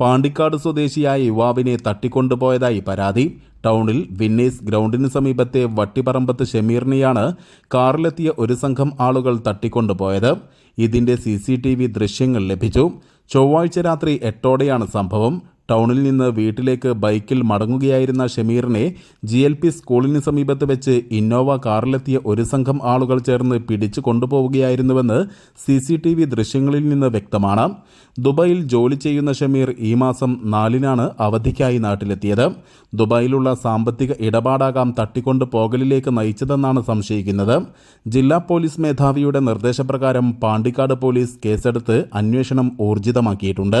പാണ്ടിക്കാട് സ്വദേശിയായ യുവാവിനെ തട്ടിക്കൊണ്ടുപോയതായി പരാതി. ടൗണിൽ വിന്നീസ് ഗ്രൗണ്ടിന് സമീപത്തെ വട്ടിപ്പറമ്പത്ത് ഷമീറിനെയാണ് കാറിലെത്തിയ ഒരു സംഘം ആളുകൾ തട്ടിക്കൊണ്ടുപോയത്. ഇതിന്റെ സി സി ടി വി ദൃശ്യങ്ങൾ ലഭിച്ചു. ചൊവ്വാഴ്ച രാത്രി എട്ടോടെയാണ് സംഭവം. ടൗണിൽ നിന്ന് വീട്ടിലേക്ക് ബൈക്കിൽ മടങ്ങുകയായിരുന്ന ഷമീറിനെ ജി എൽ പി സ്കൂളിന് സമീപത്ത് വെച്ച് ഇന്നോവ കാറിലെത്തിയ ഒരു സംഘം ആളുകൾ ചേർന്ന് പിടിച്ചു കൊണ്ടുപോവുകയായിരുന്നുവെന്ന് സി സി ടി വി ദൃശ്യങ്ങളിൽ നിന്ന് വ്യക്തമാണ്. ദുബായിൽ ജോലി ചെയ്യുന്ന ഷമീർ ഈ മാസം നാലിനാണ് അവധിക്കായി നാട്ടിലെത്തിയത്. ദുബായിലുള്ള സാമ്പത്തിക ഇടപാടാകാം തട്ടിക്കൊണ്ട് പോകലിലേക്ക് നയിച്ചതെന്നാണ് സംശയിക്കുന്നത്. ജില്ലാ പോലീസ് മേധാവിയുടെ നിർദ്ദേശപ്രകാരം പാണ്ടിക്കാട് പോലീസ് കേസെടുത്ത് അന്വേഷണം ഊർജിതമാക്കിയിട്ടുണ്ട്.